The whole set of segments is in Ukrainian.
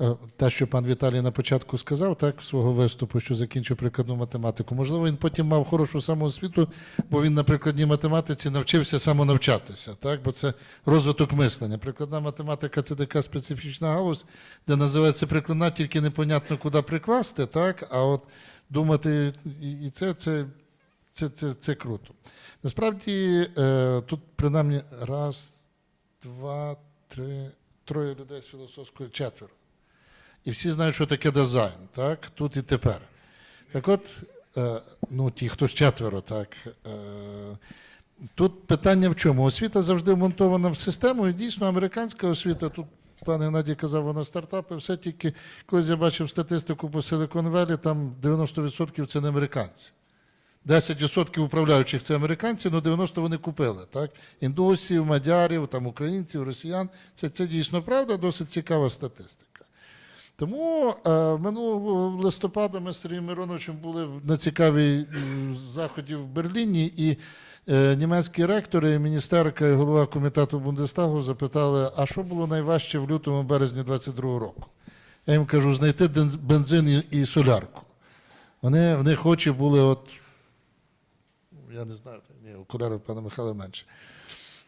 е, те, що пан Віталій на початку сказав, так, свого виступу, що закінчив прикладну математику. Можливо, він потім мав хорошу самоосвіту, бо він на прикладній математиці навчився самонавчатися, так? бо це розвиток мислення. Прикладна математика це така специфічна галузь, де називається прикладна, тільки непонятно, куди прикласти, так? а от думати, і це, це, це, це, це круто. Насправді, е, тут принаймні раз, два, три, троє людей з філософської четверо. І всі знають, що таке дизайн, так? Тут і тепер. Так от, е, ну, ті, хто ж четверо, так. Е, тут питання в чому? Освіта завжди вмонтована в систему, і дійсно американська освіта, тут пан Геннадій казав, вона стартапи, все тільки, колись я бачив статистику по Silicon Valley, там 90% це не американці. 10% управляючих це американці, але 90% вони купили. Так? Індусів, мадярів, там, українців, росіян. Це, це дійсно правда, досить цікава статистика. Тому е, минулого листопада ми з Сергієм Мироновичем були на цікавій заході в Берліні, і е, німецькі ректори, і міністерка і голова комітету Бундестагу запитали, а що було найважче в лютому березні 22-го року? Я їм кажу, знайти бензин і, солярку. Вони, в них очі були от я не знаю, ні, окуляри пана Михайла менше.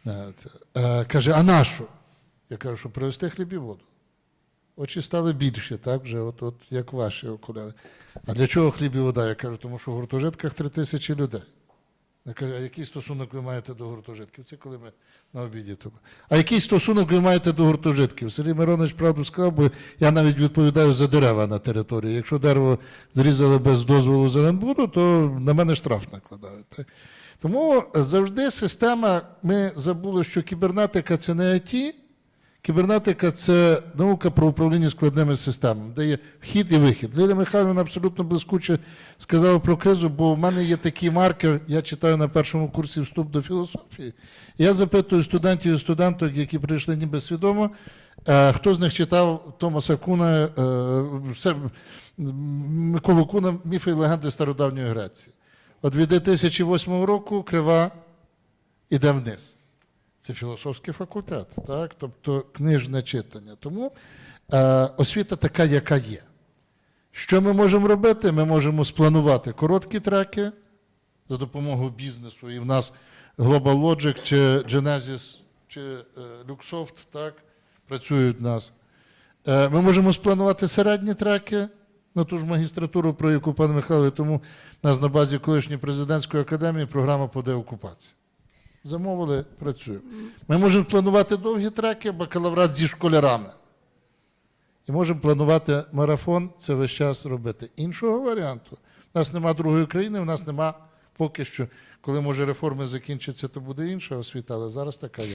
Е. Е, Каже, а на що? Я кажу, що привезти хліб і воду. Очі стали більші, так вже, от, от як ваші окуляри. А для чого хліб і вода? Я кажу, тому що в гуртожитках три тисячі людей. Я кажу, а який стосунок ви маєте до гуртожитків? Це коли ми на обіді тому. А який стосунок ви маєте до гуртожитків? Сергій Миронович правду сказав, бо я навіть відповідаю за дерева на території. Якщо дерево зрізали без дозволу Зеленбуду, то на мене штраф накладають. Тому завжди система, ми забули, що кібернетика це не ІТ, Кібернетика це наука про управління складними системами, де є вхід і вихід. Лілія Михайловна абсолютно блискуче сказала про кризу, бо в мене є такий маркер, я читаю на першому курсі вступ до філософії. Я запитую студентів і студенток, які прийшли ніби свідомо, е, хто з них читав Томаса Куна, е, Миколу Куна, міфи і легенди стародавньої Греції. От від 2008 року крива іде вниз. Це філософський факультет, так? тобто книжне читання. Тому е, освіта така, яка є. Що ми можемо робити? Ми можемо спланувати короткі треки за допомогою бізнесу. І в нас Global Logic чи Genesis чи е, Luxoft так, працюють в нас. Е, ми можемо спланувати середні треки на ту ж магістратуру, про яку пан Михайло, тому у нас на базі колишньої президентської академії програма по деокупації. Замовили, працюємо. Ми можемо планувати довгі треки, бакалаврат зі школярами. І можемо планувати марафон, це весь час робити. Іншого варіанту. У нас нема другої країни, у нас нема поки що. Коли може реформи закінчаться, то буде інша освіта, але зараз така є.